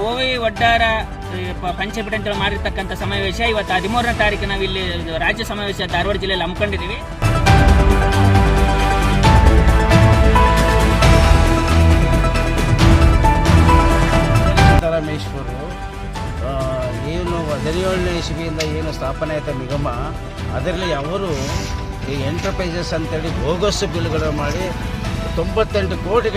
ಬೋವಿ ಒಡ್ಡಾರ ಪಂಚಪೀಠ ಅಂತೇಳಿ ಮಾಡಿರ್ತಕ್ಕಂಥ ಸಮಾವೇಶ. ಇವತ್ತು ಹದಿಮೂರನೇ ತಾರೀಕು ನಾವು ಇಲ್ಲಿ ರಾಜ್ಯ ಸಮಾವೇಶ ಧಾರವಾಡ ಜಿಲ್ಲೆಯಲ್ಲಿ ಹಮ್ಮಿಕೊಂಡಿದ್ದೀವಿ. ಏನು ಹದಿನೇಳನೇ ಇಸ್ವಿಯಿಂದ ಏನು ಸ್ಥಾಪನೆ ಆಯ್ತ ನಿಗಮ, ಅದರಲ್ಲಿ ಅವರು ಈ ಎಂಟರ್ಪ್ರೈಸಸ್ ಅಂತೇಳಿ ಬೋಗಸ್ ಬಿಲ್ಗಳು ಮಾಡಿ ತೊಂಬತ್ತೆಂಟು ಕೋಟಿ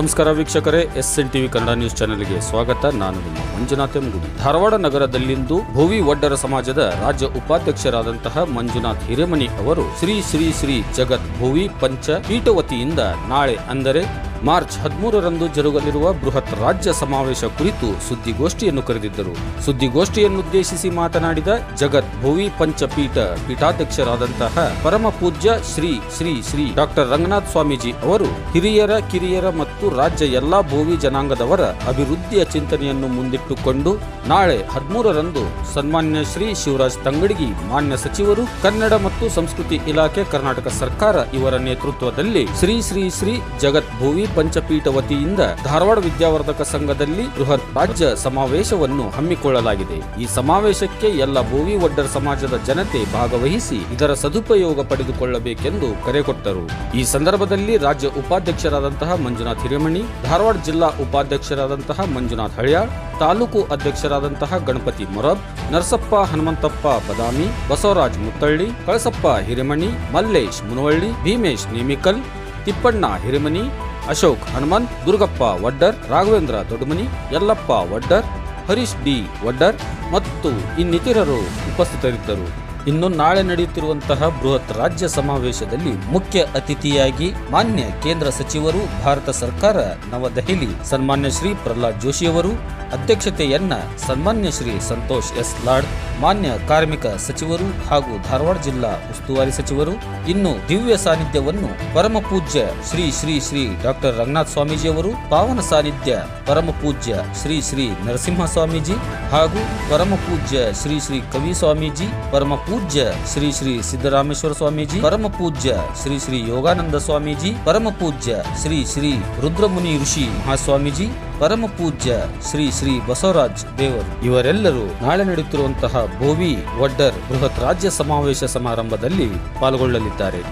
ನಮಸ್ಕಾರ ವೀಕ್ಷಕರೇ S N TV Kannada news ಚಾನೆಲ್ಗೆ ಸ್ವಾಗತ. ನಾನು ನಿಮ್ಮ ಮಂಜುನಾಥ್ ಎಂಗುಡಿ. ಧಾರವಾಡ ನಗರದಲ್ಲಿಂದು ಭುವಿ ವಡ್ಡರ ಸಮಾಜದ ರಾಜ್ಯ ಉಪಾಧ್ಯಕ್ಷರಾದಂತಹ ಮಂಜುನಾಥ್ ಹಿರೇಮನಿ ಅವರು ಶ್ರೀ ಶ್ರೀ ಶ್ರೀ ಜಗತ್ ಭುವಿ ಪಂಚ ಪೀಠ ವತಿಯಿಂದ ನಾಳೆ ಅಂದರೆ ಮಾರ್ಚ್ ಹದಿಮೂರರಂದು ಜರುಗಲಿರುವ ಬೃಹತ್ ರಾಜ್ಯ ಸಮಾವೇಶ ಕುರಿತು ಸುದ್ದಿಗೋಷ್ಠಿಯನ್ನು ಕರೆದಿದ್ದರು. ಸುದ್ದಿಗೋಷ್ಠಿಯನ್ನುದ್ದೇಶಿಸಿ ಮಾತನಾಡಿದ ಜಗತ್ ಭುವಿ ಪಂಚಪೀಠ ಪೀಠಾಧ್ಯಕ್ಷರಾದಂತಹ ಪರಮ ಪೂಜ್ಯ ಶ್ರೀ ಶ್ರೀ ಶ್ರೀ ಡಾಕ್ಟರ್ ರಂಗನಾಥ್ ಸ್ವಾಮೀಜಿ ಅವರು ಹಿರಿಯರ, ಕಿರಿಯರ ಮತ್ತು ರಾಜ್ಯ ಎಲ್ಲಾ ಭೂವಿ ಜನಾಂಗದವರ ಅಭಿವೃದ್ಧಿಯ ಚಿಂತನೆಯನ್ನು ಮುಂದಿಟ್ಟುಕೊಂಡು ನಾಳೆ ಹದಿಮೂರರಂದು ಸನ್ಮಾನ್ಯ ಶ್ರೀ ಶಿವರಾಜ್ ತಂಗಡಗಿ, ಮಾನ್ಯ ಸಚಿವರು, ಕನ್ನಡ ಮತ್ತು ಸಂಸ್ಕೃತಿ ಇಲಾಖೆ, ಕರ್ನಾಟಕ ಸರ್ಕಾರ ಇವರ ನೇತೃತ್ವದಲ್ಲಿ ಶ್ರೀ ಶ್ರೀ ಶ್ರೀ ಜಗತ್ ಭುವಿ ಪಂಚಪೀಠ ವತಿಯಿಂದ ಧಾರವಾಡ ವಿದ್ಯಾವರ್ಧಕ ಸಂಘದಲ್ಲಿ ಬೃಹತ್ ರಾಜ್ಯ ಸಮಾವೇಶವನ್ನು ಹಮ್ಮಿಕೊಳ್ಳಲಾಗಿದೆ. ಈ ಸಮಾವೇಶಕ್ಕೆ ಎಲ್ಲ ಭೋವಿ ಒಡ್ಡರ್ ಸಮಾಜದ ಜನತೆ ಭಾಗವಹಿಸಿ ಇದರ ಸದುಪಯೋಗ ಪಡೆದುಕೊಳ್ಳಬೇಕೆಂದು ಕರೆ ಕೊಟ್ಟರು. ಈ ಸಂದರ್ಭದಲ್ಲಿ ರಾಜ್ಯ ಉಪಾಧ್ಯಕ್ಷರಾದಂತಹ ಮಂಜುನಾಥ್ ಹಿರೇಮಣಿ, ಧಾರವಾಡ ಜಿಲ್ಲಾ ಉಪಾಧ್ಯಕ್ಷರಾದಂತಹ ಮಂಜುನಾಥ್ ಹಳ್ಯಾಳ್ ತಾಲೂಕು ಅಧ್ಯಕ್ಷರಾದಂತಹ ಗಣಪತಿ ಮೊರಬ್, ನರಸಪ್ಪ ಹನುಮಂತಪ್ಪ ಬದಾಮಿ, ಬಸವರಾಜ್ ಮುತ್ತಳ್ಳಿ, ಕಳಸಪ್ಪ ಹಿರೇಮಣಿ, ಮಲ್ಲೇಶ್ ಮುನವಳ್ಳಿ, ಭೀಮೇಶ್ ನೇಮಿಕಲ್, ತಿಪ್ಪಣ್ಣ ಹಿರೇಮನಿ ಅಶೋಕ್ ಹನುಮಂತ್ ದುರ್ಗಪ್ಪ ವಡ್ಡರ್ ರಾಘವೇಂದ್ರ ದೊಡ್ಡಮನಿ ಯಲ್ಲಪ್ಪ ವಡ್ಡರ್ ಹರೀಶ್ ಡಿ ವಡ್ಡರ್ ಮತ್ತು ಇನ್ನಿತರರು ಉಪಸ್ಥಿತರಿದ್ದರು. ಇನ್ನು ನಾಳೆ ನಡೆಯುತ್ತಿರುವಂತಹ ಬೃಹತ್ ರಾಜ್ಯ ಸಮಾವೇಶದಲ್ಲಿ ಮುಖ್ಯ ಅತಿಥಿಯಾಗಿ ಮಾನ್ಯ ಕೇಂದ್ರ ಸಚಿವರು, ಭಾರತ ಸರ್ಕಾರ, ನವದೆಹಲಿ ಸನ್ಮಾನ್ಯ ಶ್ರೀ ಪ್ರಹ್ಲಾದ್ ಜೋಶಿಯವರು ಅಧ್ಯಕ್ಷತೆಯನ್ನ ಸನ್ಮಾನ್ಯ ಶ್ರೀ ಸಂತೋಷ್ ಎಸ್ ಲಾಡ್, ಮಾನ್ಯ ಕಾರ್ಮಿಕ ಸಚಿವರು ಹಾಗೂ ಧಾರವಾಡ ಜಿಲ್ಲಾ ಉಸ್ತುವಾರಿ ಸಚಿವರು. ಇನ್ನು ದಿವ್ಯ ಸಾನ್ನಿಧ್ಯವನ್ನು ಪರಮಪೂಜ್ಯ ಶ್ರೀ ಶ್ರೀ ಶ್ರೀ ಡಾಕ್ಟರ್ ರಂಗನಾಥ್ ಸ್ವಾಮೀಜಿಯವರು ಪಾವನ ಸಾನ್ನಿಧ್ಯ ಪರಮಪೂಜ್ಯ ಶ್ರೀ ಶ್ರೀ ನರಸಿಂಹ ಸ್ವಾಮೀಜಿ ಹಾಗೂ ಪರಮಪೂಜ್ಯ ಶ್ರೀ ಶ್ರೀ ಕವಿ ಸ್ವಾಮೀಜಿ, ಪರಮ ಪೂಜ್ಯ ಶ್ರೀ ಶ್ರೀ ಸಿದ್ದರಾಮೇಶ್ವರ ಸ್ವಾಮೀಜಿ, ಪರಮ ಪೂಜ್ಯ ಶ್ರೀ ಶ್ರೀ ಯೋಗಾನಂದ ಸ್ವಾಮೀಜಿ, ಪರಮ ಪೂಜ್ಯ ಶ್ರೀ ಶ್ರೀ ರುದ್ರಮುನಿ ಋಷಿ ಮಹಾಸ್ವಾಮೀಜಿ, ಪರಮ ಪೂಜ್ಯ ಶ್ರೀ ಶ್ರೀ ಬಸವರಾಜ್ ದೇವರು. ಇವರೆಲ್ಲರೂ ನಾಳೆ ನಡೆಯುತ್ತಿರುವಂತಹ ಭೋವಿ ಒಡ್ಡರ್ ಬೃಹತ್ ರಾಜ್ಯ ಸಮಾವೇಶ ಸಮಾರಂಭದಲ್ಲಿ ಪಾಲ್ಗೊಳ್ಳಲಿದ್ದಾರೆ.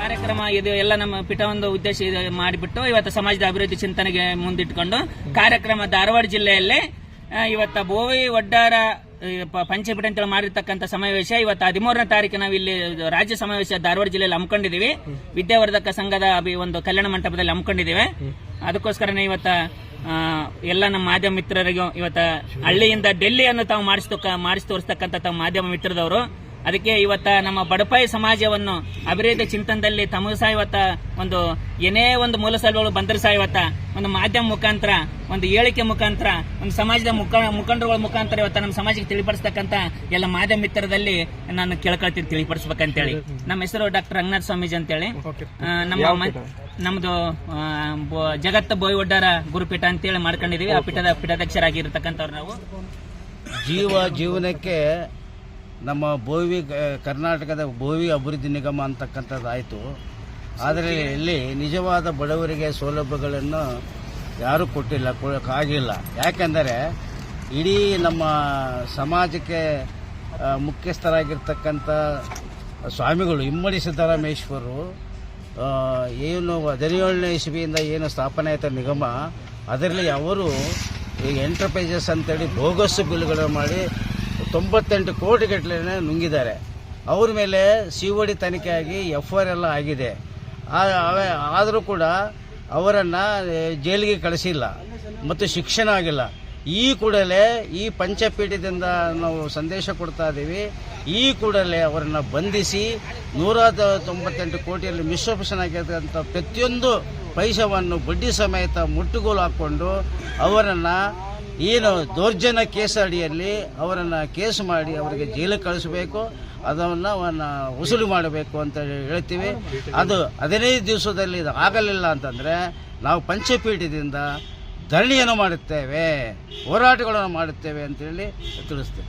ಕಾರ್ಯಕ್ರಮ ಇದು ಎಲ್ಲ ನಮ್ಮ ಪೀಠವೊಂದು ಉದ್ದೇಶ ಇದು ಮಾಡಿಬಿಟ್ಟು ಇವತ್ತು ಸಮಾಜದ ಅಭಿವೃದ್ಧಿ ಚಿಂತನೆಗೆ ಮುಂದಿಟ್ಕೊಂಡು ಕಾರ್ಯಕ್ರಮ ಧಾರವಾಡ ಜಿಲ್ಲೆಯಲ್ಲಿ ಇವತ್ತ ಬೋವಿ ಒಡ್ಡಾರ ಈ, ಅಂತ ಹೇಳಿ ಅಂತೇಳಿ ಮಾಡಿರ್ತಕ್ಕಂಥ ಸಮಾವೇಶ. ಇವತ್ತು ಹದಿಮೂರನೇ ತಾರೀಕು ನಾವು ಇಲ್ಲಿ ರಾಜ್ಯ ಸಮಾವೇಶ ಧಾರವಾಡ ಜಿಲ್ಲೆಯಲ್ಲಿ ಹಮ್ಮಿಕೊಂಡಿದ್ದೀವಿ. ವಿದ್ಯಾವರ್ಧಕ ಸಂಘದ ಅಭಿ ಒಂದು ಕಲ್ಯಾಣ ಮಂಟಪದಲ್ಲಿ ಹಮ್ಮಿಕೊಂಡಿದ್ದೇವೆ. ಅದಕ್ಕೋಸ್ಕರನೇ ಇವತ್ತ ಎಲ್ಲ ನಮ್ಮ ಮಾಧ್ಯಮ ಮಿತ್ರರಿಗೂ ಇವತ್ತ ಹಳ್ಳಿಯಿಂದ ಡೆಲ್ಲಿಯನ್ನು ತಾವು ಮಾಡಿಸ್ತಕ್ಕ ಮಾಡಿಸಿ ತೋರಿಸ್ತಕ್ಕಂಥ ತಾವು ಮಾಧ್ಯಮ ಮಿತ್ರದವರು. ಅದಕ್ಕೆ ಇವತ್ತ ನಮ್ಮ ಬಡಪಾಯಿ ಸಮಾಜವನ್ನು ಅಭಿವೃದ್ಧಿ ಚಿಂತನದಲ್ಲಿ ತಮಗೂ ಸಹ ಇವತ್ತ ಒಂದು ಏನೇ ಒಂದು ಮೂಲ ಸೌಲಭ್ಯಗಳು ಬಂದರೂ ಸಹ ಇವತ್ತ ಒಂದು ಮಾಧ್ಯಮ ಮುಖಾಂತರ ಒಂದು ಹೇಳಿಕೆ ಮುಖಾಂತರ ಒಂದು ಸಮಾಜದ ಮುಖ ಮುಖಂಡರುಗಳ ಮುಖಾಂತರ ಇವತ್ತ ನಮ್ಮ ಸಮಾಜಕ್ಕೆ ತಿಳಿಪಡಿಸ್ತಕ್ಕಂಥ ಎಲ್ಲ ಮಾಧ್ಯಮ ಮಿತ್ರರಲ್ಲಿ ನಾನು ಕೇಳ್ಕೊಳ್ತೀನಿ ತಿಳಿಪಡಿಸ್ಬೇಕಂತೇಳಿ. ನಮ್ಮ ಹೆಸರು ಡಾಕ್ಟರ್ ರಂಗನಾಥ ಸ್ವಾಮೀಜಿ ಅಂತೇಳಿ. ಆ, ನಮ್ಮ ನಮ್ಮದು ನಮ್ದು ಆ, ಬೊ- ಜಗತ್ತ ಬೋಯ್ ಒಡ್ಡಾರ ಗುರುಪೀಠ ಅಂತೇಳಿ ಮಾಡ್ಕೊಂಡಿದೀವಿ. ಆ ಪೀಠದ ಪೀಠಾಧ್ಯಕ್ಷರಾಗಿರ್ತಕ್ಕಂಥವ್ರು ನಾವು. ಜೀವ ಜೀವನಕ್ಕೆ ನಮ್ಮ ಭೋವಿ ಕರ್ನಾಟಕದ ಭೋವಿ ಅಭಿವೃದ್ಧಿ ನಿಗಮ ಅಂತಕ್ಕಂಥದ್ದು ಆಯಿತು. ಆದರೆ ಇಲ್ಲಿ ನಿಜವಾದ ಬಡವರಿಗೆ ಸೌಲಭ್ಯಗಳನ್ನು ಯಾರೂ ಕೊಟ್ಟಿಲ್ಲ ಕೊಡೋಕ್ಕಾಗಿಲ್ಲ ಯಾಕೆಂದರೆ ಇಡೀ ನಮ್ಮ ಸಮಾಜಕ್ಕೆ ಮುಖ್ಯಸ್ಥರಾಗಿರ್ತಕ್ಕಂಥ ಸ್ವಾಮಿಗಳು ಇಮ್ಮಡಿ ಸಿದ್ದರಾಮೇಶ್ವರರು ಏನು ಹದಿನೇಳನೇ ಇಸ್ವಿಯಿಂದ ಏನು ಸ್ಥಾಪನೆ ಆಯಿತು ನಿಗಮ ಅದರಲ್ಲಿ ಅವರು ಈ ಎಂಟರ್ಪ್ರೈಸಸ್ ಅಂತೇಳಿ ಬೋಗಸ್ ಬಿಲ್ಗಳು ಮಾಡಿ ತೊಂಬತ್ತೆಂಟು ಕೋಟಿ ಗಟ್ಟಲೆ ನುಂಗಿದ್ದಾರೆ. ಅವ್ರ ಮೇಲೆ ಸಿ ಒ ಡಿ ತನಿಖೆ ಆಗಿ ಎಫ್ ಆರ್ ಎಲ್ಲ ಆಗಿದೆ. ಆದರೂ ಕೂಡ ಅವರನ್ನು ಜೈಲಿಗೆ ಕಳಿಸಿಲ್ಲ ಮತ್ತು ಶಿಕ್ಷಣ ಆಗಿಲ್ಲ. ಈ ಕೂಡಲೇ ಈ ಪಂಚಪೀಠದಿಂದ ನಾವು ಸಂದೇಶ ಕೊಡ್ತಾ ಇದ್ದೀವಿ. ಈ ಕೂಡಲೇ ಅವರನ್ನು ಬಂಧಿಸಿ ನೂರ ತೊಂಬತ್ತೆಂಟು ಕೋಟಿಯಲ್ಲಿ ಮಿಶ್ರಪೋಷಣ ಆಗಿರ್ತಕ್ಕಂಥ ಪ್ರತಿಯೊಂದು ಪೈಸವನ್ನು ಬಡ್ಡಿ ಸಮೇತ ಮುಟ್ಟುಗೋಲು ಹಾಕ್ಕೊಂಡು ಅವರನ್ನು ಏನು ದೌರ್ಜನ್ಯ ಕೇಸ್ ಅಡಿಯಲ್ಲಿ ಅವರನ್ನು ಕೇಸ್ ಮಾಡಿ ಅವರಿಗೆ ಜೈಲಿಗೆ ಕಳಿಸಬೇಕು, ಅದನ್ನು ಅವನ್ನ ವಸೂಲಿ ಮಾಡಬೇಕು ಅಂತ ಹೇಳ್ತೀವಿ. ಅದು ಹದಿನೈದು ದಿವಸದಲ್ಲಿ ಇದು ಆಗಲಿಲ್ಲ ಅಂತಂದರೆ ನಾವು ಪಂಚಪೀಠದಿಂದ ಧರಣಿಯನ್ನು ಮಾಡುತ್ತೇವೆ, ಹೋರಾಟಗಳನ್ನು ಮಾಡುತ್ತೇವೆ ಅಂತೇಳಿ ತಿಳಿಸ್ತೇವೆ.